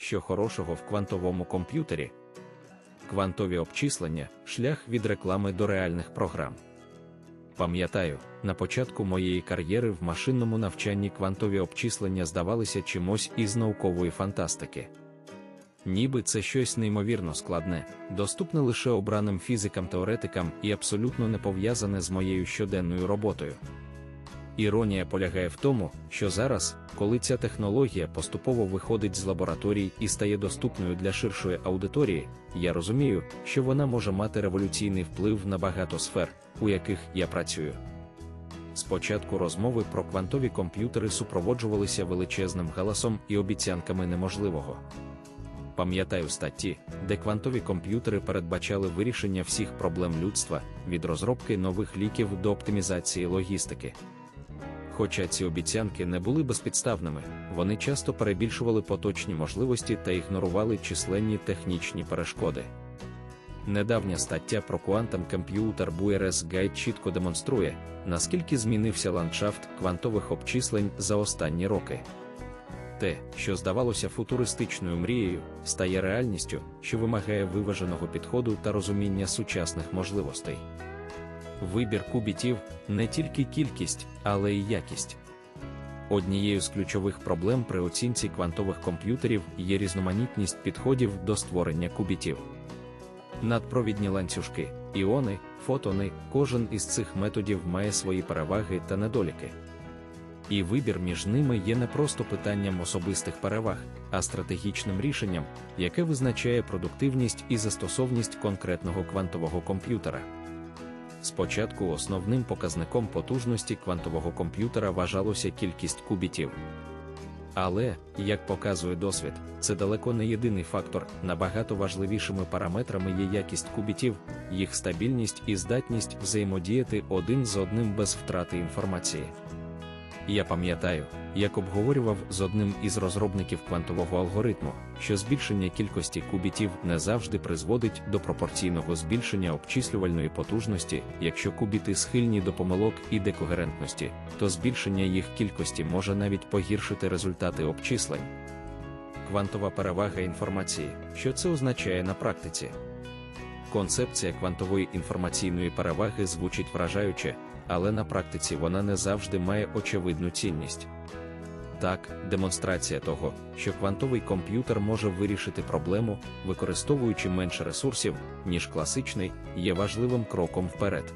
що хорошого в квантовому комп'ютері? Квантові обчислення шлях від реклами до реальних програм. Пам'ятаю, на початку моєї кар'єри в машинному навчанні квантові обчислення здавалися чимось із наукової фантастики. Ніби це щось неймовірно складне, доступне лише обраним фізикам-теоретикам і абсолютно не пов'язане з моєю щоденною роботою. Іронія полягає в тому, що зараз, коли ця технологія поступово виходить з лабораторій і стає доступною для ширшої аудиторії, я розумію, що вона може мати революційний вплив на багато сфер, у яких я працюю. Спочатку розмови про квантові комп'ютери супроводжувалися величезним галасом і обіцянками неможливого. Пам'ятаю статті, де квантові комп'ютери передбачали вирішення всіх проблем людства від розробки нових ліків до оптимізації логістики. Хоча ці обіцянки не були безпідставними, вони часто перебільшували поточні можливості та ігнорували численні технічні перешкоди. Недавня стаття про Quantum Computer Bueres Guide чітко демонструє, наскільки змінився ландшафт квантових обчислень за останні роки. Те, що здавалося футуристичною мрією, стає реальністю, що вимагає виваженого підходу та розуміння сучасних можливостей. Вибір кубітів не тільки кількість, але й якість. Однією з ключових проблем при оцінці квантових комп'ютерів є різноманітність підходів до створення кубітів. Надпровідні ланцюжки, іони, фотони, кожен із цих методів має свої переваги та недоліки. І вибір між ними є не просто питанням особистих переваг, а стратегічним рішенням, яке визначає продуктивність і застосовність конкретного квантового комп'ютера. Спочатку основним показником потужності квантового комп'ютера вважалося кількість кубітів. Але, як показує досвід, це далеко не єдиний фактор, набагато важливішими параметрами є якість кубітів, їх стабільність і здатність взаємодіяти один з одним без втрати інформації. Я пам'ятаю, як обговорював з одним із розробників квантового алгоритму, що збільшення кількості кубітів не завжди призводить до пропорційного збільшення обчислювальної потужності, якщо кубіти схильні до помилок і декогерентності, то збільшення їх кількості може навіть погіршити результати обчислень. Квантова перевага інформації, що це означає на практиці. Концепція квантової інформаційної переваги звучить вражаюче, але на практиці вона не завжди має очевидну цінність. Так, демонстрація того, що квантовий комп'ютер може вирішити проблему, використовуючи менше ресурсів, ніж класичний, є важливим кроком вперед.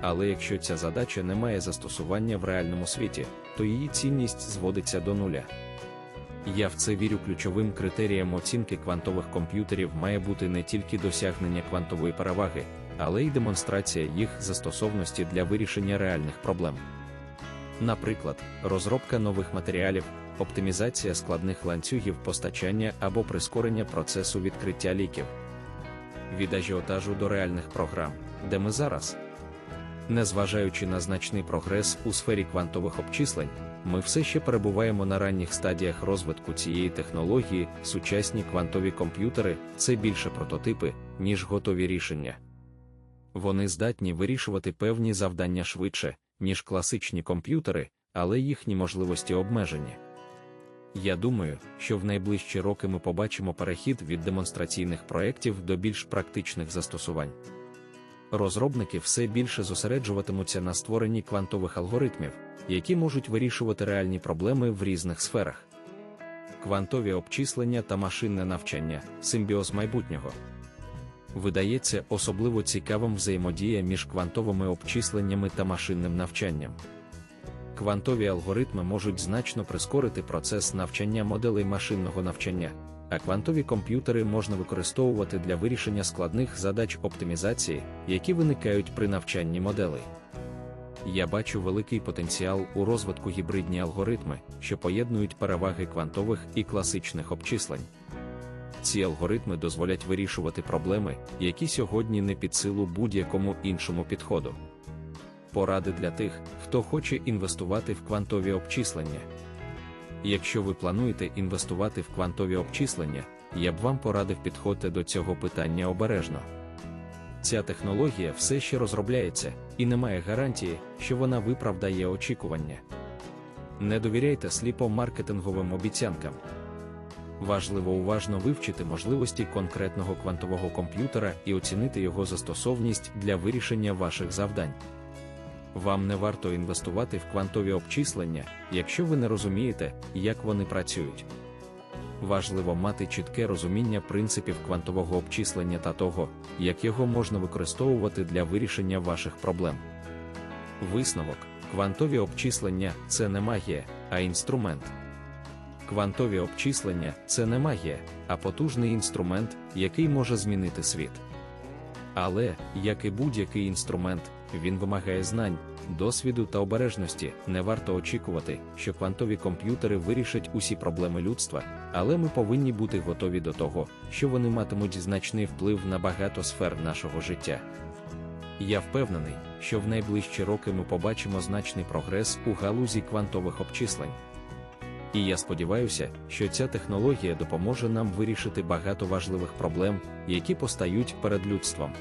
Але якщо ця задача не має застосування в реальному світі, то її цінність зводиться до нуля. Я в це вірю ключовим критерієм оцінки квантових комп'ютерів має бути не тільки досягнення квантової переваги, але й демонстрація їх застосовності для вирішення реальних проблем. Наприклад, розробка нових матеріалів, оптимізація складних ланцюгів постачання або прискорення процесу відкриття ліків. Від ажіотажу до реальних програм, де ми зараз. Незважаючи на значний прогрес у сфері квантових обчислень, ми все ще перебуваємо на ранніх стадіях розвитку цієї технології, сучасні квантові комп'ютери це більше прототипи, ніж готові рішення. Вони здатні вирішувати певні завдання швидше, ніж класичні комп'ютери, але їхні можливості обмежені. Я думаю, що в найближчі роки ми побачимо перехід від демонстраційних проєктів до більш практичних застосувань. Розробники все більше зосереджуватимуться на створенні квантових алгоритмів, які можуть вирішувати реальні проблеми в різних сферах. Квантові обчислення та машинне навчання симбіоз майбутнього. Видається особливо цікавим взаємодія між квантовими обчисленнями та машинним навчанням. Квантові алгоритми можуть значно прискорити процес навчання моделей машинного навчання, а квантові комп'ютери можна використовувати для вирішення складних задач оптимізації, які виникають при навчанні моделей. Я бачу великий потенціал у розвитку гібридні алгоритми, що поєднують переваги квантових і класичних обчислень. Ці алгоритми дозволять вирішувати проблеми, які сьогодні не під силу будь-якому іншому підходу. Поради для тих, хто хоче інвестувати в квантові обчислення. Якщо ви плануєте інвестувати в квантові обчислення, я б вам порадив підходити до цього питання обережно. Ця технологія все ще розробляється, і немає гарантії, що вона виправдає очікування. Не довіряйте сліпо маркетинговим обіцянкам. Важливо уважно вивчити можливості конкретного квантового комп'ютера і оцінити його застосовність для вирішення ваших завдань. Вам не варто інвестувати в квантові обчислення, якщо ви не розумієте, як вони працюють. Важливо мати чітке розуміння принципів квантового обчислення та того, як його можна використовувати для вирішення ваших проблем. Висновок: квантові обчислення це не магія, а інструмент. Квантові обчислення це не магія, а потужний інструмент, який може змінити світ. Але, як і будь-який інструмент, він вимагає знань, досвіду та обережності. Не варто очікувати, що квантові комп'ютери вирішать усі проблеми людства, але ми повинні бути готові до того, що вони матимуть значний вплив на багато сфер нашого життя. Я впевнений, що в найближчі роки ми побачимо значний прогрес у галузі квантових обчислень. І я сподіваюся, що ця технологія допоможе нам вирішити багато важливих проблем, які постають перед людством.